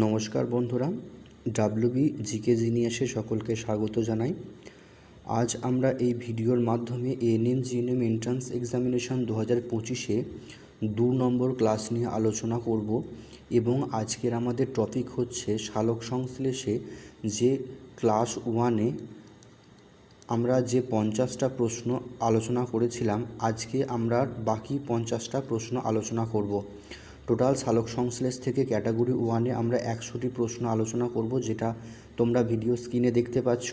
নমস্কার বন্ধুরা WB GK জিনিয়াসে সকলকে স্বাগত জানাই। আজ আমরা এই ভিডিওর মাধ্যমে এএনএম জিএনএম এন্ট্রান্স এক্সামিনেশন দু হাজার পঁচিশে দু নম্বর ক্লাস নিয়ে আলোচনা করব এবং আজকের আমাদের টপিক হচ্ছে শালক সংশ্লেষে যে ক্লাস ওয়ানে আমরা যে পঞ্চাশটা প্রশ্ন আলোচনা করেছিলাম, আজকে আমরা বাকি পঞ্চাশটা প্রশ্ন আলোচনা করব। টোটাল সালোক সংশ্লেষ থেকে ক্যাটাগরি ওয়ানে আমরা একশোটি প্রশ্ন আলোচনা করব, যেটা তোমরা ভিডিও স্ক্রিনে দেখতে পাচ্ছ।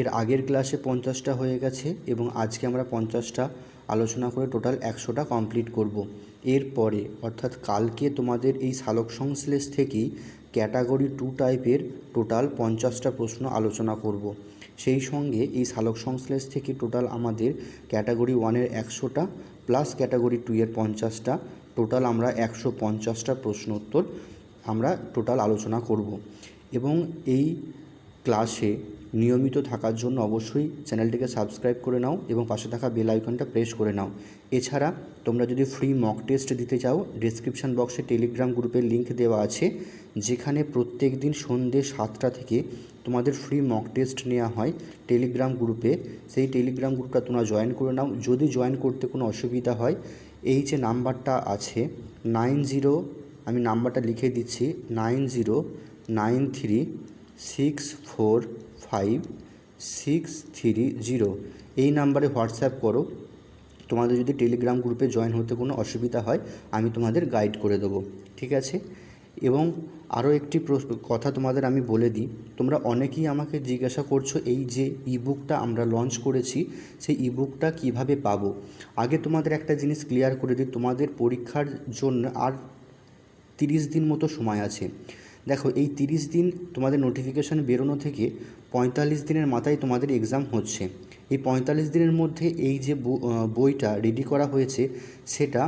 এর আগের ক্লাসে পঞ্চাশটা হয়ে গেছে এবং আজকে আমরা পঞ্চাশটা আলোচনা করে টোটাল একশোটা কমপ্লিট করব। এরপরে, অর্থাৎ কালকে তোমাদের এই সালোক সংশ্লেষ থেকেই ক্যাটাগরি টু টাইপের টোটাল পঞ্চাশটা প্রশ্ন আলোচনা করব। সেই সঙ্গে এই সালোক সংশ্লেষ থেকে টোটাল আমাদের ক্যাটাগরি ওয়ানের একশোটা, প্লাস ক্যাটাগরি টু এর পঞ্চাশটা টোটাল আমরা একশো পঞ্চাশটা প্রশ্ন উত্তর আমরা টোটাল আলোচনা করব। এবং এই ক্লাসে নিয়মিত থাকার জন্য অবশ্যই চ্যানেলটিকে সাবস্ক্রাইব করে নাও এবং পাশে থাকা বেল আইকনটা প্রেস করে নাও। এছাড়া তোমরা যদি ফ্রি মক টেস্ট দিতে চাও ডিসক্রিপশান বক্সে টেলিগ্রাম গ্রুপের লিঙ্ক দেওয়া আছে, যেখানে প্রত্যেক দিন সন্ধ্যে সাতটা থেকে তোমাদের ফ্রি মক টেস্ট নেওয়া হয় টেলিগ্রাম গ্রুপে সেই টেলিগ্রাম গ্রুপটা তোমরা জয়েন করে নাও। যদি জয়েন করতে কোনো অসুবিধা হয় এই যে নাম্বারটা আছে, নাইন জিরো, আমি নাম্বারটা লিখে দিচ্ছি, nine zero, nine three, six four five, six three zero. এই নাম্বারে হোয়াটসঅ্যাপ করো। তোমাদের যদি টেলিগ্রাম গ্রুপে জয়েন হতে কোনো অসুবিধা হয়, আমি তোমাদের গাইড করে দেবো। ঠিক আছে? এবং আরও একটি কথা তোমাদের আমি বলে দিই। তোমরা অনেকেই আমাকে জিজ্ঞাসা করছ এই যে ইবুকটা আমরা লঞ্চ করেছি, সেই ইবুকটা কীভাবে পাবো? আগে তোমাদের একটা জিনিস ক্লিয়ার করে দিই, তোমাদের পরীক্ষার জন্য আর তিরিশ দিন মতো সময় আছে। দেখো, এই তিরিশ দিন তোমাদের নোটিফিকেশান বেরোনো থেকে পঁয়তাল্লিশ দিনের মাথায় তোমাদের এক্সাম হচ্ছে। এই পঁয়তাল্লিশ দিনের মধ্যে এই যে বইটা রেডি করা হয়েছে, সেটা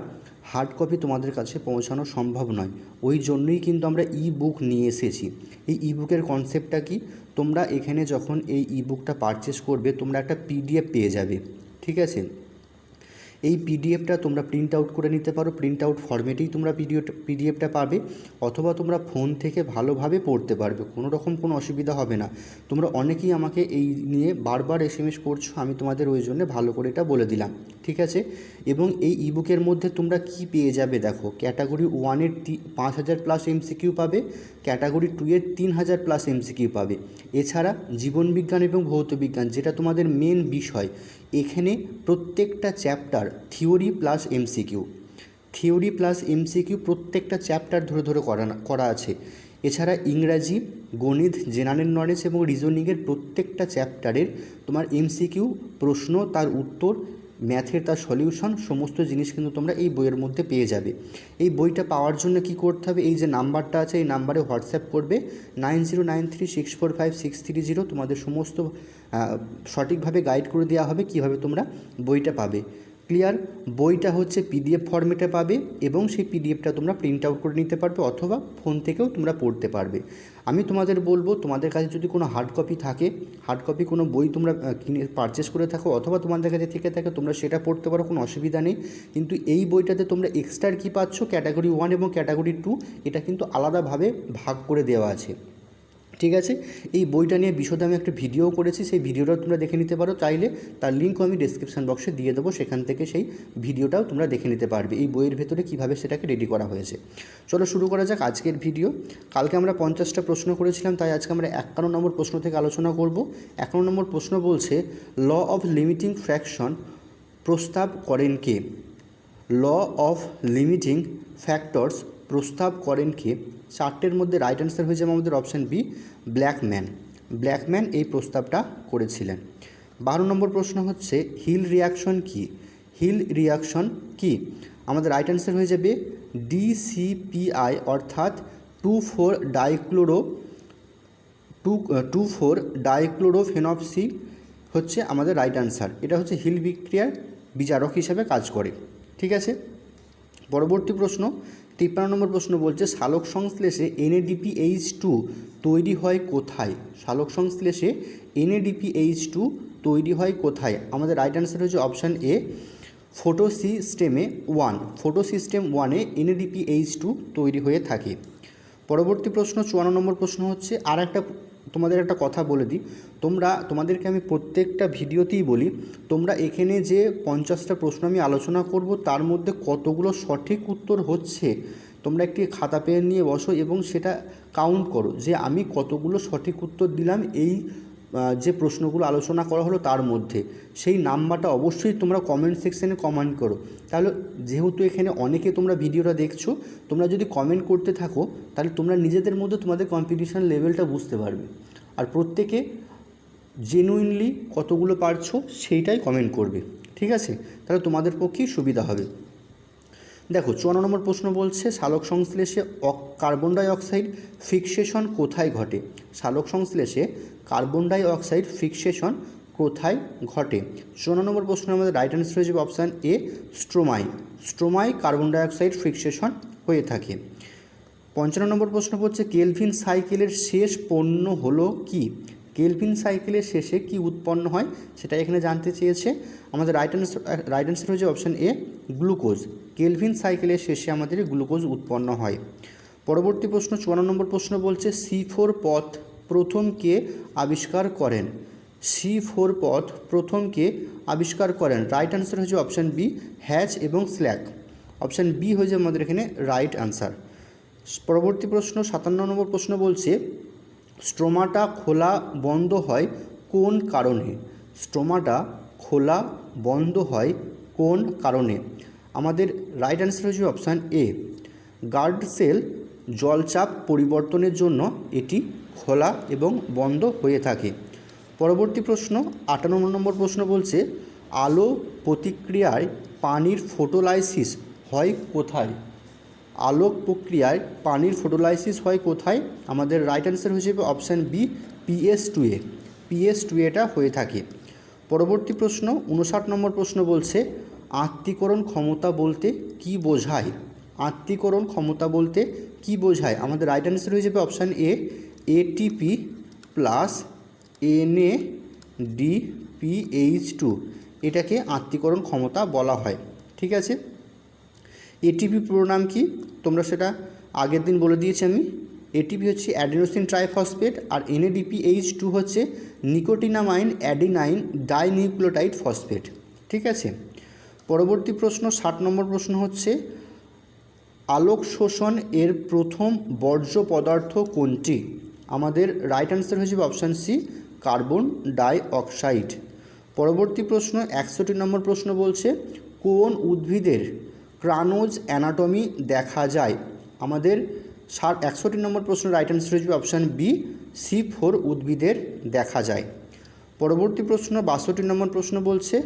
হার্ড কপি তোমাদের কাছে পৌঁছানো সম্ভব নয়। ওই জন্যই কিন্তু আমরা ই বুক নিয়ে এসেছি। এই ই বুকের কনসেপ্টটা কি? তোমরা এখানে যখন এই ই বুকটা পারচেস করবে, তোমরা একটা পিডিএফ পেয়ে যাবে। ঠিক আছে? এই পিডিএফটা তোমরা প্রিন্ট আউট করে নিতে পারো। প্রিন্ট আউট ফরম্যাটেই তোমরা পিডিও পিডিএফটা পাবে। অথবা তোমরা ফোন থেকে ভালোভাবে পড়তে পারবে। কোনো রকম কোনো অসুবিধা হবে না। তোমরা অনেকেই আমাকে এই নিয়ে বারবার এস এম এস করছ। আমি তোমাদের ওই জন্য ভালো করে এটা বলে দিলাম। ঠিক আছে? এবং এই ইবুকের মধ্যে তোমরা কি পেয়ে যাবে দেখো? ক্যাটাগরি ওয়ানের পাঁচ হাজার প্লাস এমসিকিউ পাবে ক্যাটাগরি টু এর তিন হাজার প্লাস এমসিকিউ পাবে। এছাড়া জীবনবিজ্ঞান এবং ভৌতবিজ্ঞান যেটা তোমাদের মেন বিষয়, এখানে প্রত্যেকটা chapter theory plus MCQ theory plus MCQ প্রত্যেকটা চ্যাপ্টার ধরে ধরে করা করা আছে। এছাড়া ইংরাজি, গণিত জেনারেল নলেজ এবং রিজনিংয়ের প্রত্যেকটা চ্যাপ্টারের তোমার এমসিকিউ প্রশ্ন, তার উত্তর ম্যাথের তার সলিউশন, সমস্ত জিনিস কিন্তু তোমরা এই বইয়ের মধ্যে পেয়ে যাবে। এই বইটা পাওয়ার জন্য কি করতে হবে? এই যে নাম্বারটা আছে, এই নাম্বারে হোয়াটসঅ্যাপ করবে। Nine zero nine three, six four five, six three zero তোমাদের সমস্ত সঠিকভাবে গাইড করে দেওয়া হবে কীভাবে তোমরা বইটা পাবে। ক্লিয়ার বইটা হচ্ছে পিডিএফ ফর্মেটে পাবে এবং সেই পিডিএফটা তোমরা প্রিন্ট আউট করে নিতে পারবে অথবা ফোন থেকেও তোমরা পড়তে পারবে। আমি তোমাদের বলব, তোমাদের কাছে যদি কোনো হার্ড কপি থাকে হার্ড কপি কোনো বই তোমরা কিনে পারচেস করে থাকো অথবা তোমাদের কাছে থেকে থাকে, তোমরা সেটা পড়তে পারো, কোনো অসুবিধা নেই। কিন্তু এই বইটাতে তোমরা এক্সট্রা কী পাচ্ছ? ক্যাটাগরি ওয়ান এবং ক্যাটাগরি টু এটা কিন্তু আলাদাভাবে ভাগ করে দেওয়া আছে। ঠিক আছে? এই বইটা নিয়ে বিশদে আমি একটা ভিডিও করেছি, সেই ভিডিওটাও তোমরা দেখে নিতে পারো। চাইলে তার লিঙ্কও আমি ডিসক্রিপশান বক্সে দিয়ে দেবো, সেখান থেকে সেই ভিডিওটাও তোমরা দেখে নিতে পারবে। এই বইয়ের ভেতরে কীভাবে সেটাকে রেডি করা হয়েছে। চলো শুরু করা যাক আজকের ভিডিও কালকে আমরা পঞ্চাশটা প্রশ্ন করেছিলাম, তাই আজকে আমরা একান্ন নম্বর প্রশ্ন থেকে আলোচনা করব। একান্ন নম্বর প্রশ্ন বলছে ল অফ লিমিটিং ফ্র্যাকশন প্রস্তাব করেন কে? ল অফ লিমিটিং ফ্যাক্টরস প্রস্তাব করেন কে? চারটের মধ্যে রাইট অ্যান্সার হয়ে যাবে আমাদের অপশান বি ব্ল্যাকম্যান ব্ল্যাকম্যান এই প্রস্তাবটা করেছিলেন। বারো নম্বর প্রশ্ন হচ্ছে হিল রিয়াকশন কি? হিল রিয়াকশন কি? আমাদের রাইট অ্যান্সার হয়ে যাবে ডিসিপিআই অর্থাৎ two four dichloro, two two four dichlorophenoxy হচ্ছে আমাদের রাইট অ্যান্সার এটা হচ্ছে হিল বিক্রিয়ার বিচারক হিসাবে কাজ করে। ঠিক আছে? পরবর্তী প্রশ্ন, তিপ্পান্ন নম্বর প্রশ্ন বলছে সালোক সংশ্লেষে এনএডিপি এইচ টু তৈরি হয় কোথায়? সালোক সংশ্লেষে এনএডিপি এইচ টু তৈরি হয় কোথায়? আমাদের রাইট অ্যান্সার হচ্ছে অপশান এ ফোটো সিস্টেমে ওয়ান ফোটো সিস্টেম ওয়ানে এনএডিপি এইচ টু তৈরি হয়ে থাকে। পরবর্তী প্রশ্ন, চুয়ান্ন নম্বর প্রশ্ন হচ্ছে আর একটা তোমাদের একটা কথা বলে দিই। তোমরা, তোমাদেরকে আমি প্রত্যেকটা ভিডিওতেই বলি, তোমরা এখানে যে পঞ্চাশটা প্রশ্ন আমি আলোচনা করব, তার মধ্যে কতগুলো সঠিক উত্তর হচ্ছে, তোমরা একটি খাতা পেন নিয়ে বসো এবং সেটা কাউন্ট করো যে আমি কতগুলো সঠিক উত্তর দিলাম এই যে প্রশ্নগুলো আলোচনা করা হলো তার মধ্যে, সেই নাম্বারটা অবশ্যই তোমরা কমেন্ট সেকশানে কমেন্ট করো। তাহলে যেহেতু এখানে অনেকে তোমরা ভিডিওটা দেখছ, তোমরা যদি কমেন্ট করতে থাকো, তাহলে তোমরা নিজেদের মধ্যে তোমাদের কম্পিটিশান লেভেলটা বুঝতে পারবে। আর প্রত্যেকে জেনুইনলি কতগুলো পারছ, সেইটাই কমেন্ট করবে। ঠিক আছে? তাহলে তোমাদের পক্ষেই সুবিধা হবে। দেখো, চুয়ান্ন নম্বর প্রশ্ন বলছে সালোক সংশ্লেষে কার্বন ডাইঅক্সাইড ফিক্সেশন কোথায় ঘটে? সালোক সংশ্লেষে কার্বন ডাই অক্সাইড ফিক্সেশন কোথায় ঘটে? চুয়ান্ন নম্বর প্রশ্ন আমাদের রাইট অ্যান্সার হয়ে যাবে অপশান এ স্ট্রোমাই স্ট্রোমাই কার্বন ডাইঅক্সাইড ফিক্সেশন হয়ে থাকে। পঞ্চান্ন নম্বর প্রশ্ন হচ্ছে কেলভিন সাইকেলের শেষ পণ্য হলো কি? কেলভিন সাইকেলের শেষে কি উৎপন্ন হয় সেটা এখানে জানতে চেয়েছে। আমাদের রাইট অ্যান্সার রাইট অ্যান্সার হচ্ছে অপশান এ গ্লুকোজ কেলভিন সাইকেলের শেষে আমাদের গ্লুকোজ উৎপন্ন হয়। পরবর্তী প্রশ্ন, চুয়ান্ন নম্বর প্রশ্ন বলছে সি ফোর পথ প্রথম কে আবিষ্কার করেন? সি ফোর পথ প্রথম কে আবিষ্কার করেন? রাইট অ্যান্সার হচ্ছে অপশান বি হ্যাচ এবং স্ল্যাক অপশান বি হয়ে যাবে আমাদের এখানে রাইট অ্যান্সার পরবর্তী প্রশ্ন, সাতান্ন নম্বর প্রশ্ন বলছে স্ট্রোমাটা খোলা বন্ধ হয় কোন কারণে? স্ট্রোমাটা খোলা বন্ধ হয় কোন কারণে? আমাদের রাইট অ্যান্সার হচ্ছে অপশান এ গার্ড সেল জলচাপ পরিবর্তনের জন্য এটি খোলা এবং বন্ধ হয়ে থাকে। পরবর্তী প্রশ্ন, আটান্ন নম্বর প্রশ্ন বলছে, আলো প্রতিক্রিয়ায় পানির ফোটোলাইসিস হয় কোথায়? আলোক প্রক্রিয়ায় পানির ফটোলাইসিস হয় কোথায়? আমাদের রাইট অ্যান্সার হিসেবে অপশান বি পিএস টু এ পিএস টু এটা হয়ে থাকে। পরবর্তী প্রশ্ন, উনষাট নম্বর প্রশ্ন বলছে আত্মীকরণ ক্ষমতা বলতে কি বোঝায়? আত্মীকরণ ক্ষমতা বলতে কি বোঝায়? আমাদের রাইট অ্যান্সার যাবে option A ATP plus NA DPH two এটাকে আত্মীকরণ ক্ষমতা বলা হয়। ঠিক আছে? এটিপি পুরো নাম কি? তোমরা সেটা আগের দিন বলে দিয়েছি আমি। এটিপি হচ্ছে অ্যাডিনোসিন ট্রাইফসফেট আর এনএডিপি এইচ টু হচ্ছে নিকোটিনামাইন অ্যাডিনাইন ডাইনিউক্লিওটাইড ফসফেট ঠিক আছে? পরবর্তী প্রশ্ন, ষাট নম্বর প্রশ্ন হচ্ছে, আলোক শোষণ এর প্রথম বর্জ্য পদার্থ কোনটি? আমাদের রাইট অ্যান্সার হয়ে যাবে option C carbon dioxide পরবর্তী প্রশ্ন, একষট্টি নম্বর প্রশ্ন বলছে, কোন উদ্ভিদের ক্রানোজ অ্যানাটমি দেখা যায়। আমাদের ষাট একষট্টি নম্বর প্রশ্ন রাইট অ্যান্সার যাবে অপশান বি সি ফোর উদ্ভিদের দেখা যায়। পরবর্তী প্রশ্ন বাষট্টি নম্বর প্রশ্ন বলছে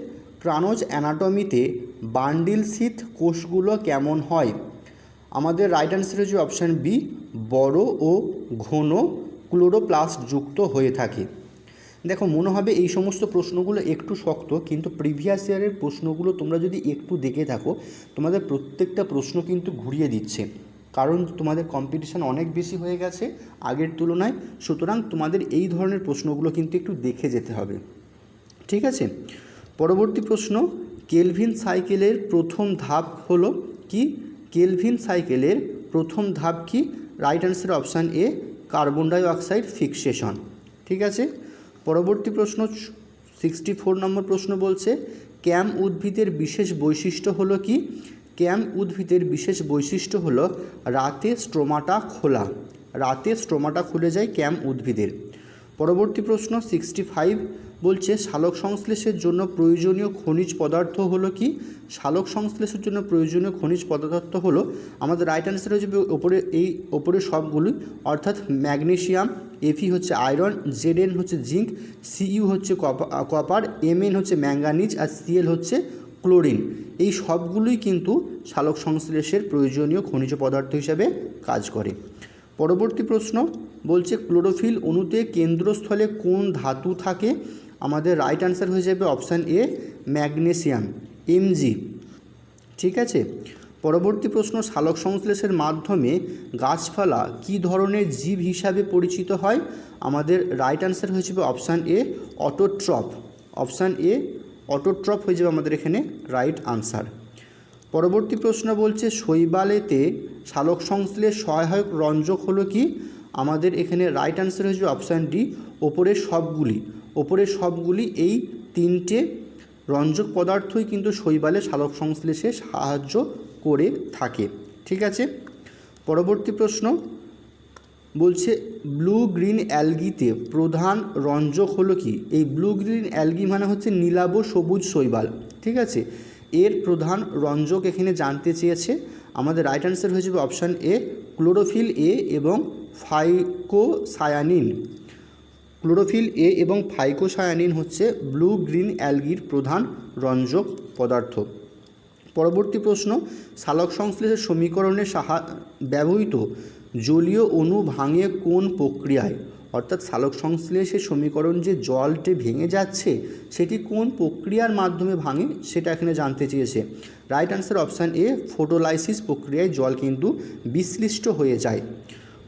ক্রানোজ অ্যানাটমিতে বান্ডিল শীত কোষগুলো কেমন হয়? আমাদের রাইট অ্যান্সার হচ্ছে অপশান বি বড় ও ঘন ক্লোরোপ্লাস্ট যুক্ত হয়ে থাকে। দেখো, মনে হবে এই সমস্ত প্রশ্নগুলো একটু শক্ত, কিন্তু প্রিভিয়াস ইয়ারের প্রশ্নগুলো তোমরা যদি একটু দেখে থাকো, তোমাদের প্রত্যেকটা প্রশ্ন কিন্তু ঘুরিয়ে দিচ্ছে। কারণ তোমাদের কম্পিটিশান অনেক বেশি হয়ে গেছে আগের তুলনায়, সুতরাং তোমাদের এই ধরনের প্রশ্নগুলো কিন্তু একটু দেখে যেতে হবে। ঠিক আছে? পরবর্তী প্রশ্ন কেলভিন সাইকেলের প্রথম ধাপ হলো কি? কেলভিন সাইকেলের প্রথম ধাপ কি? Right answer option A carbon dioxide fixation ঠিক আছে? পরবর্তী প্রশ্ন সিক্সটি ফোর নম্বর প্রশ্ন বলছে, ক্যাম উদ্ভিদের বিশেষ বৈশিষ্ট্য হলো কি? ক্যাম উদ্ভিদের বিশেষ বৈশিষ্ট্য হলো রাতে স্ট্রোমাটা খোলা। রাতে স্ট্রোমাটা খুলে যায় ক্যাম উদ্ভিদের। পরবর্তী প্রশ্ন সিক্সটি ফাইভ বলছে, শালক সংশ্লেষের জন্য প্রয়োজনীয় খনিজ পদার্থ হলো কি? শালক সংশ্লেষের জন্য প্রয়োজনীয় খনিজ পদার্থ হলো আমাদের রাইট অ্যান্সার হচ্ছে ওপরে এই ওপরে সবগুলি অর্থাৎ ম্যাগনেশিয়াম এফি হচ্ছে আয়রন জেডএন হচ্ছে জিঙ্ক সিইউ হচ্ছে কপার এমএন হচ্ছে ম্যাঙ্গানিজ আর সিএল হচ্ছে ক্লোরিন এই সবগুলোই কিন্তু শালক সংশ্লেষের প্রয়োজনীয় খনিজ পদার্থ হিসাবে কাজ করে। পরবর্তী প্রশ্ন বলছে ক্লোরোফিল অণুতে কেন্দ্রস্থলে কোন ধাতু থাকে? আমাদের রাইট অ্যান্সার হয়ে যাবে অপশান এ ম্যাগনেসিয়াম এমজি ঠিক আছে? পরবর্তী প্রশ্ন সালোক সংশ্লেষের মাধ্যমে গাছপালা কী ধরনের জীব হিসাবে পরিচিত হয়? আমাদের রাইট অ্যান্সার হয়ে যাবে অপশান এ অটোট্রপ অপশান এ অটোট্রপ হয়ে যাবে আমাদের এখানে রাইট আনসার পরবর্তী প্রশ্ন বলছে, শৈবালেতে সালোক সংশ্লেষ সহায়ক রঞ্জক হলো কি? আমাদের এখানে রাইট অ্যান্সার হয়েছে অপশান ডি ওপরের সবগুলি। ওপরের সবগুলি এই তিনটে রঞ্জক পদার্থই কিন্তু শৈবালে সালোক সংশ্লেষে সাহায্য করে থাকে। ঠিক আছে? পরবর্তী প্রশ্ন বলছে ব্লু গ্রিন অ্যালগিতে প্রধান রঞ্জক হলো কি? এই ব্লু গ্রিন অ্যালগি মানে হচ্ছে নীলাভ সবুজ শৈবাল। ঠিক আছে? এর প্রধান রঞ্জক এখানে জানতে চেয়েছে। আমাদের রাইট অ্যান্সার হয়ে যাবে অপশান এ ক্লোরোফিল এ এবং ফাইকোসায়ানিন ক্লোরোফিল এ এবং ফাইকোসায়ানিন হচ্ছে ব্লু গ্রিন অ্যালগির প্রধান রঞ্জক পদার্থ। পরবর্তী প্রশ্ন, সালোক সংশ্লেষের সমীকরণে সাহা, ব্যবহৃত জলীয় অণু ভাঙে কোন প্রক্রিয়ায়? অর্থাৎ সালোক সংশ্লেষের সমীকরণ যে জলটি ভেঙে যাচ্ছে, সেটি কোন প্রক্রিয়ার মাধ্যমে ভাঙে, সেটা এখানে জানতে চেয়েছে। Right answer option A, photolysis প্রক্রিয়ায় জল কিন্তু বিশ্লিষ্ট হয়ে যায়।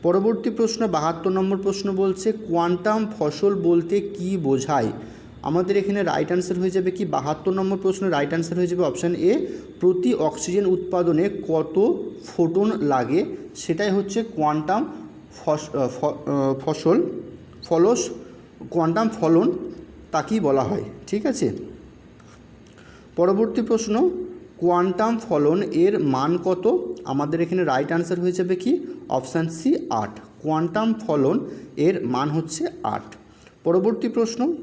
পরবর্তী প্রশ্ন, বাহাত্তর নম্বর প্রশ্ন বলছে, কোয়ান্টাম ফসল বলতে কি বোঝায়? আমাদের এখানে রাইট আনসার হয়ে যাবে কি? বাহাত্তর নম্বর প্রশ্ন রাইট আনসার হয়ে যাবে অপশান এ প্রতি অক্সিজেন উৎপাদনে কত ফোটন লাগে? সেটাই হচ্ছে কোয়ান্টাম ফসল, ফলস কোয়ান্টাম ফলন তাকেই বলা হয়। ঠিক আছে? পরবর্তী প্রশ্ন, কোয়ান্টাম ফলন এর মান কত? আমাদের এখানে রাইট আনসার হয়ে যাবে কি? অপশান সি আট। কোয়ান্টাম ফলন এর মান হচ্ছে আট। পরবর্তী প্রশ্ন।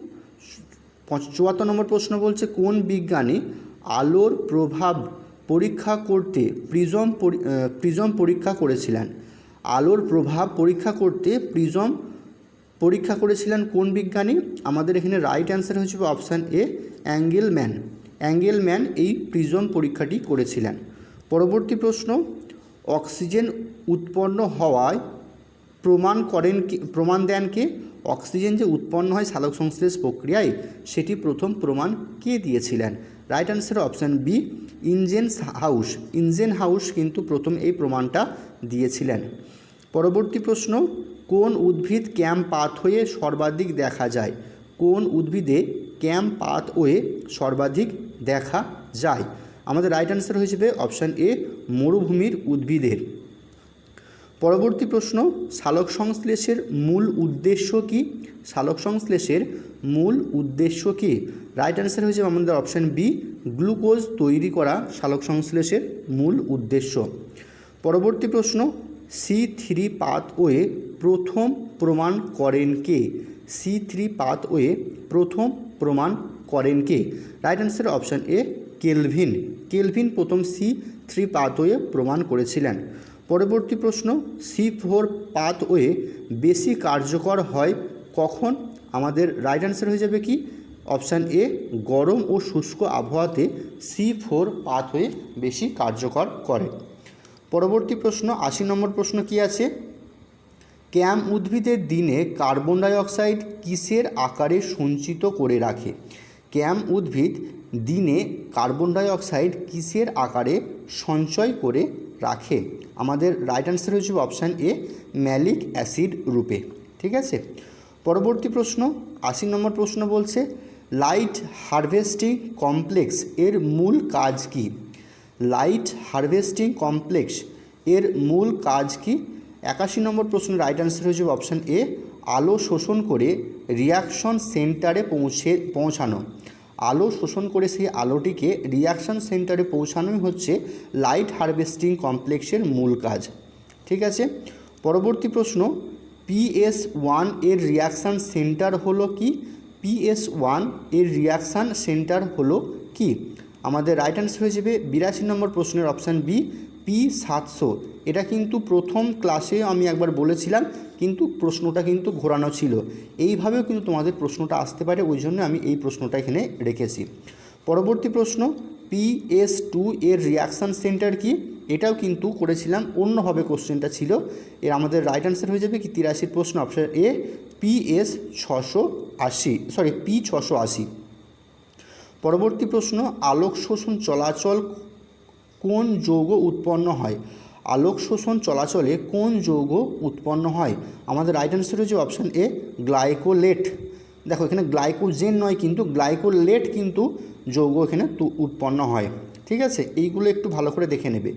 চুয়াত্তর নম্বর প্রশ্ন বলছে, কোন বিজ্ঞানী আলোর প্রভাব পরীক্ষা করতে প্রিজম পরি- প্রিজম পরীক্ষা করেছিলেন? আলোর প্রভাব পরীক্ষা করতে প্রিজম পরীক্ষা করেছিলেন কোন বিজ্ঞানী? আমাদের এখানে রাইট অ্যান্সার হয়েছে অপশান এ অ্যাঙ্গেলম্যান অ্যাঙ্গেলম্যান এই প্রিজম পরীক্ষাটি করেছিলেন। পরবর্তী প্রশ্ন, অক্সিজেন উৎপন্ন হওয়ায় প্রমাণ করেন প্রমাণ দেন কে? অক্সিজেন যে উৎপন্ন হয় সালোক সংশ্লেষ প্রক্রিয়ায়, সেটি প্রথম প্রমাণ কে দিয়েছিলেন? Right answer option B Ingenhousz. Ingenhousz কিন্তু প্রথম এই প্রমাণটা দিয়েছিলেন। পরবর্তী প্রশ্ন, কোন উদ্ভিদ ক্যাম্প পাত হয়ে সর্বাধিক দেখা যায়? কোন উদ্ভিদে ক্যাম্প পাত হয়ে সর্বাধিক দেখা যায়? আমাদের রাইট অ্যান্সার হয়ে যাবে অপশান এ মরুভূমির উদ্ভিদের। পরবর্তী প্রশ্ন সালোক সংশ্লেষের মূল উদ্দেশ্য কি? সালোক সংশ্লেষের মূল উদ্দেশ্য কি? রাইট অ্যান্সার হয়েছে আমাদের অপশান বি গ্লুকোজ তৈরি করা সালোক সংশ্লেষের মূল উদ্দেশ্য। পরবর্তী প্রশ্ন সি থ্রি পাথওয়ে প্রথম প্রমাণ করেন কে? সি থ্রি পাথওয়ে প্রথম প্রমাণ করেন কে? Right answer option A Calvin. Calvin প্রথম সি থ্রি পাথওয়ে প্রমাণ করেছিলেন। পরবর্তী প্রশ্ন, সি ফোর পাথওয়ে বেশি কার্যকর হয় কখন? আমাদের রাইট অ্যান্সার হয়ে যাবে কি? অপশান এ, গরম ও শুষ্ক আবহাওয়াতে সি ফোর পাথওয়ে বেশি কার্যকর করে। পরবর্তী প্রশ্ন, আশি নম্বর প্রশ্ন কি আছে? ক্যাম উদ্ভিদের দিনে কার্বন ডাই অক্সাইড কিসের আকারে সঞ্চিত করে রাখে? ক্যাম উদ্ভিদ দিনে কার্বন ডাই অক্সাইড কিসের আকারে সঞ্চয় করে রাখে? আমাদের রাইট অ্যান্সার হচ্ছে অপশান এ ম্যালিক অ্যাসিড রূপে। ঠিক আছে? পরবর্তী প্রশ্ন আশি নম্বর প্রশ্ন বলছে লাইট হারভেস্টিং কমপ্লেক্স এর মূল কাজ কী? লাইট হারভেস্টিং কমপ্লেক্স এর মূল কাজ কি? একাশি নম্বর প্রশ্নের রাইট অ্যান্সার হয়েছে অপশান এ আলো শোষণ করে রিয়াকশন সেন্টারে পৌঁছে, পৌঁছানো। আলো শোষণ করে সেই আলোটিকে রিয়াকশান সেন্টারে পৌঁছানোই হচ্ছে লাইট হারভেস্টিং কমপ্লেক্সের মূল কাজ। ঠিক আছে? পরবর্তী প্রশ্ন পিএস ওয়ানের রিয়াকশান সেন্টার হলো কি? পিএস ওয়ানের রিয়াকশান সেন্টার হলো কি? আমাদের রাইট অ্যান্সার হয়ে যাবে বিরাশি নম্বর প্রশ্নের অপশান বি পি সাতশো। এটা কিন্তু প্রথম ক্লাসে আমি একবার বলেছিলাম, কিন্তু প্রশ্নটা কিন্তু ঘোরানো ছিল। এইভাবেও কিন্তু তোমাদের প্রশ্নটা আসতে পারে, ওই জন্য আমি এই প্রশ্নটা এখানে রেখেছি। পরবর্তী প্রশ্ন পিএস টু এর রিয়াকশান সেন্টার কি? এটাও কিন্তু করেছিলাম, অন্যভাবে কোশ্চেনটা ছিল। এর আমাদের রাইট অ্যান্সার হয়ে যাবে কি? তিরাশির প্রশ্ন অপশান এ পিএস ছশো আশি সরি পি ছশো আশি। পরবর্তী প্রশ্ন আলোক শোষণ চলাচল কোন যৌগ উৎপন্ন হয়? আলোক শোষণ চলাচলে কোন যৌগ উৎপন্ন হয়? আমাদের রাইট অ্যান্সার হচ্ছে অপশান এ গ্লাইকোলেট দেখো, এখানে গ্লাইকোজেন নয় কিন্তু গ্লাইকোলেট কিন্তু যৌগ এখানে উৎপন্ন হয়। ঠিক আছে? এইগুলো একটু ভালো করে দেখে নেবে।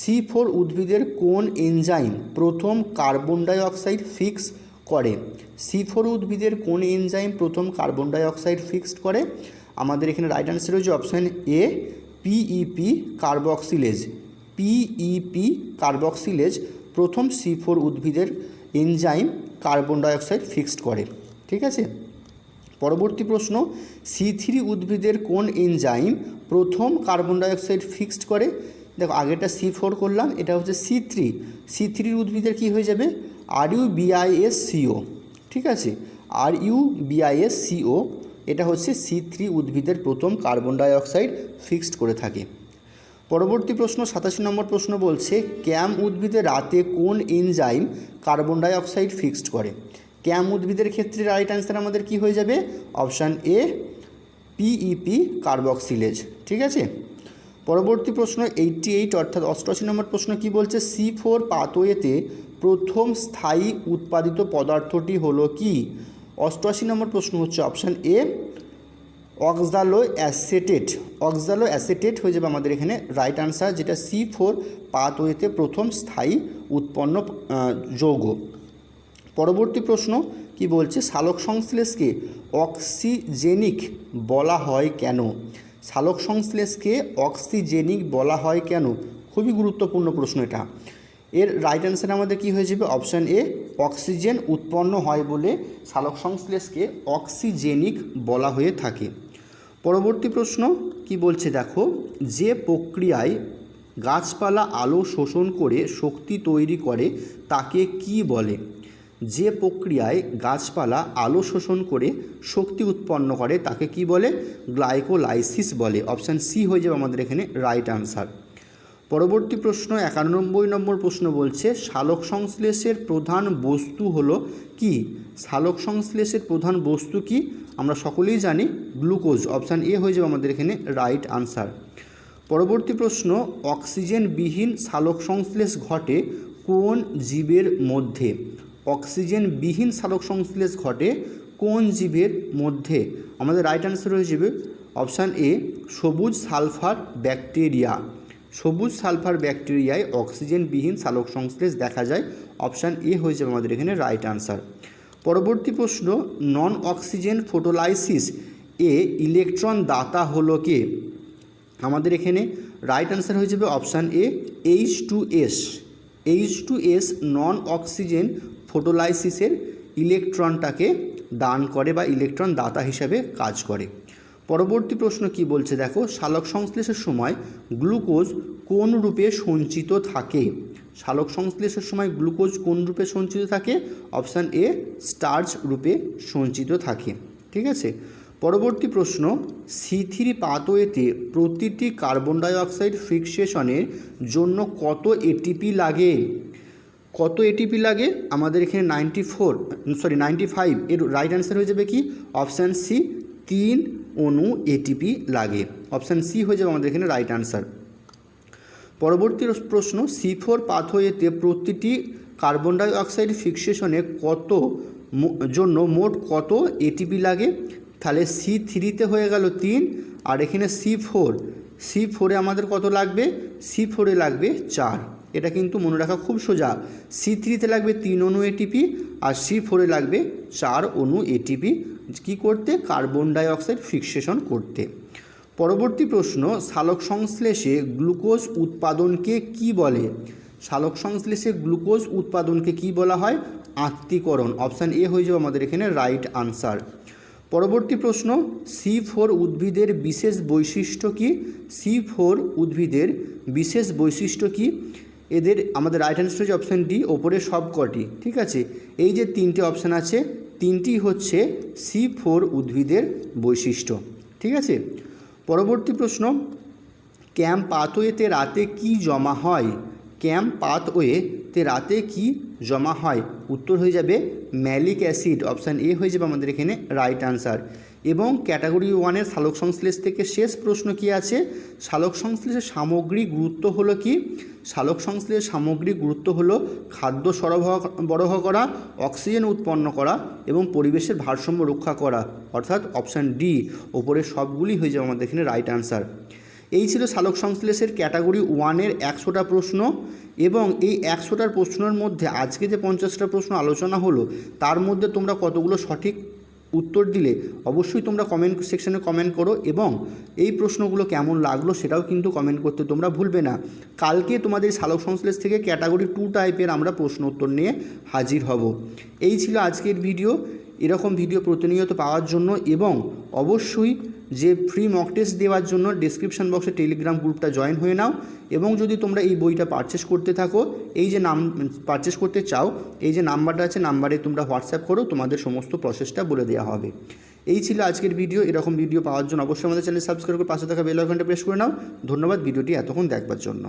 সি ফোর উদ্ভিদের কোন এনজাইম প্রথম কার্বন ডাইঅক্সাইড ফিক্স করে? সি ফোর উদ্ভিদের কোন এনজাইম প্রথম কার্বন ডাইঅক্সাইড ফিক্সড করে? আমাদের এখানে রাইট অ্যান্সার হচ্ছে option A PEP carboxylase PEP carboxylase প্রথম সি ফোর উদ্ভিদের enzyme carbon dioxide fixed করে, ঠিক আছে? পরবর্তী প্রশ্ন সি থ্রি উদ্ভিদের কোন এনজাইম প্রথম কার্বন ডাইঅক্সাইড ফিক্সড করে? দেখো আগেটা সি ফোর করলাম, এটা হচ্ছে সি থ্রি সি থ্রির উদ্ভিদের কী হয়ে যাবে? আর ইউ বিআইএস সিও ঠিক আছে? আর ইউ বিআইএস সিও এটা হচ্ছে সি থ্রি উদ্ভিদের প্রথম কার্বন ডাইঅক্সাইড ফিক্সড করে থাকে। পরবর্তী প্রশ্ন, সাতাশি নম্বর প্রশ্ন বলছে, ক্যাম উদ্ভিদের রাতে কোন এনজাইম কার্বন ডাইঅক্সাইড ফিক্সড করে? ক্যাম উদ্ভিদের ক্ষেত্রে রাইট অ্যান্সার আমাদের কি হয়ে যাবে? অপশান এ পিইপি কার্বক্সিলেজ ঠিক আছে? পরবর্তী প্রশ্ন এইটটি এইট অর্থাৎ অষ্টআশি নম্বর প্রশ্ন কি বলছে? সি ফোর পাতোয়েতে প্রথম স্থায়ী উৎপাদিত পদার্থটি হলো কি? অষ্টআশি নম্বর প্রশ্ন হচ্ছে অপশান এ অক্সালো অ্যাসেটেট অক্সালো অ্যাসেটেট হয়ে যাবে আমাদের এখানে রাইট আনসার যেটা সি ফোর পাথওয়েতে প্রথম স্থায়ী উৎপন্ন যৌগ। পরবর্তী প্রশ্ন কি বলছে? সালোক সংশ্লেষকে অক্সিজেনিক বলা হয় কেন? সালোক সংশ্লেষকে অক্সিজেনিক বলা হয় কেন? খুবই গুরুত্বপূর্ণ প্রশ্ন এটা। এর রাইট অ্যান্সার আমাদের কি হয়ে যাবে? অপশান এ অক্সিজেন উৎপন্ন হয় বলে সালোক সংশ্লেষকে অক্সিজেনিক বলা হয়ে থাকে। পরবর্তী প্রশ্ন, কি বলছে দেখো? যে প্রক্রিয়ায় গাছপালা আলো শোষণ করে শক্তি তৈরি করে, তাকে কি বলে? যে প্রক্রিয়ায় গাছপালা আলো শোষণ করে শক্তি উৎপন্ন করে, তাকে কি বলে? গ্লাইকোলাইসিস বলে। অপশান সি হয়ে যাবে আমাদের এখানে রাইট আনসার পরবর্তী প্রশ্ন, একানব্বই নম্বর প্রশ্ন বলছে সালোক সংশ্লেষের প্রধান বস্তু হলো কি? সালোক সংশ্লেষের প্রধান বস্তু কি? আমরা সকলেই জানি গ্লুকোজ। অপশান এ হয়ে যাবে আমাদের এখানে রাইট আনসার। পরবর্তী প্রশ্ন, অক্সিজেনবিহীন সালোক সংশ্লেষ ঘটে কোন জীবের মধ্যে? অক্সিজেনবিহীন সালোক সংশ্লেষ ঘটে কোন জীবের মধ্যে? আমাদের রাইট আনসার হয়ে যাবে অপশান এ, সবুজ সালফার ব্যাকটেরিয়া। সবুজ সালফার ব্যাকটেরিয়ায় অক্সিজেনবিহীন সালোক সংশ্লেষ দেখা যায়। অপশান এ হয়ে যাবে আমাদের এখানে রাইট আনসার পরবর্তী প্রশ্ন নন অক্সিজেন ফোটোলাইসিস এ ইলেকট্রন দাতা হলো কে? আমাদের এখানে রাইট আনসার হয়ে যাবে option A H two S H two S non oxygen ফোটোলাইসিসের ইলেকট্রনটাকে দান করে বা ইলেকট্রন দাতা হিসাবে কাজ করে। পরবর্তী প্রশ্ন কি বলছে? দেখো, শালক সংশ্লেষের সময় গ্লুকোজ কোন রূপে সঞ্চিত থাকে? শালক সংশ্লেষের সময় গ্লুকোজ কোন রূপে সঞ্চিত থাকে? অপশান এ, স্টার্চ রূপে সঞ্চিত থাকে। ঠিক আছে? পরবর্তী প্রশ্ন সি থ্রি পাতওয়েতে প্রতিটি কার্বন ডাইঅক্সাইড ফিক্সেশনের জন্য কত এটিপি লাগে? কত এটিপি লাগে? আমাদের এখানে ninety four sorry ninety five এর রাইট অ্যান্সার হয়ে যাবে কি? অপশান সি তিন অণু এটিপি লাগে। অপশান সি হয়ে যাবে আমাদের এখানে রাইট অ্যান্সার পরবর্তী প্রশ্ন সি ফোর পাথওয়েতে প্রতিটি কার্বন ডাই অক্সাইড ফিক্সেশনে কত জন্য মোট কত এটিপি লাগে? তাহলে সি থ্রিতে হয়ে গেল তিন, আর এখানে সি ফোর সি ফোরে আমাদের কত লাগবে? সি ফোরে লাগবে চার। এটা কিন্তু মনে রাখা খুব সোজা। সি থ্রিতে লাগবে তিন অণু এটিপি আর সি ফোরে লাগবে চার অণু এটিপি কী করতে? কার্বন ডাই অক্সাইড ফিক্সেশন করতে। পরবর্তী প্রশ্ন সালোক সংশ্লেষে গ্লুকোজ উৎপাদনকে কি বলে? সালোক সংশ্লেষে গ্লুকোজ উৎপাদনকে কি বলা হয়? আত্মীকরণ অপশান এ হয়ে যাবে আমাদের এখানে রাইট আনসার। পরবর্তী প্রশ্ন, সি ফোর উদ্ভিদের বিশেষ বৈশিষ্ট্য কি? সি ফোর উদ্ভিদের বিশেষ বৈশিষ্ট্য কি? এদের আমাদের রাইট অ্যান্সার হচ্ছে অপশান ডি ওপরে সব কটি ঠিক আছে? এই যে তিনটে অপশান আছে তিনটি হচ্ছে সি ফোর উদ্ভিদের বৈশিষ্ট্য, ঠিক আছে? পরবর্তী প্রশ্ন, ক্যাম্প পাথওয়েতে রাতে কি জমা হয়? ক্যাম্প পাথওয়েতে রাতে কি জমা হয়? উত্তর হয়ে যাবে ম্যালিক অ্যাসিড, অপশান এ হয়ে যাবে আমাদের এখানে রাইট আনসার এবং ক্যাটাগরি ওয়ানের সালোক সংশ্লেষ থেকে শেষ প্রশ্ন কি আছে? সালোক সংশ্লেষের সামগ্রিক গুরুত্ব হলো কি? সালোক সংশ্লেষের সামগ্রিক গুরুত্ব হলো খাদ্য সরবরাহ বরাহ করা, অক্সিজেন উৎপন্ন করা এবং পরিবেশের ভারসাম্য রক্ষা করা। অর্থাৎ অপশান ডি ওপরে সবগুলি হয়ে যাবে আমাদের এখানে রাইট আনসার এই ছিল সালোক সংশ্লেষের ক্যাটাগরি ওয়ানের একশোটা প্রশ্ন এবং এই একশোটার প্রশ্নের মধ্যে আজকে যে পঞ্চাশটা প্রশ্ন আলোচনা হলো, তার মধ্যে তোমরা কতগুলো সঠিক উত্তর দিলে অবশ্যই তোমরা কমেন্ট সেকশনে কমেন্ট করো এবং এই প্রশ্নগুলো কেমন লাগল সেটাও কিন্তু কমেন্ট করতে তোমরা ভুলবে না। কালকে তোমাদের সালোক সংশ্লেষ থেকে ক্যাটাগরি টু টাইপের আমরা প্রশ্ন উত্তর নিয়ে হাজির হব। এই ছিল আজকের ভিডিও এরকম ভিডিও প্রতিনিয়ত পাওয়ার জন্য এবং অবশ্যই যে ফ্রি মক টেস্ট দেওয়ার জন্য ডিসক্রিপশান বক্সে টেলিগ্রাম গ্রুপটা জয়েন হয়ে নাও এবং যদি তোমরা এই বইটা পারচেস করতে থাকো, এই যে নাম পারচেস করতে চাও, এই যে নাম্বারটা আছে নাম্বারে তোমরা হোয়াটসঅ্যাপ করো, তোমাদের সমস্ত প্রসেসটা বলে দেওয়া হবে। এই ছিল আজকের ভিডিও এরকম ভিডিও পাওয়ার জন্য অবশ্যই আমাদের চ্যানেল সাবস্ক্রাইব করে পাশে থাকা বেল আইকনটা প্রেস করে নাও। ধন্যবাদ ভিডিওটি এতক্ষণ দেখবার জন্য।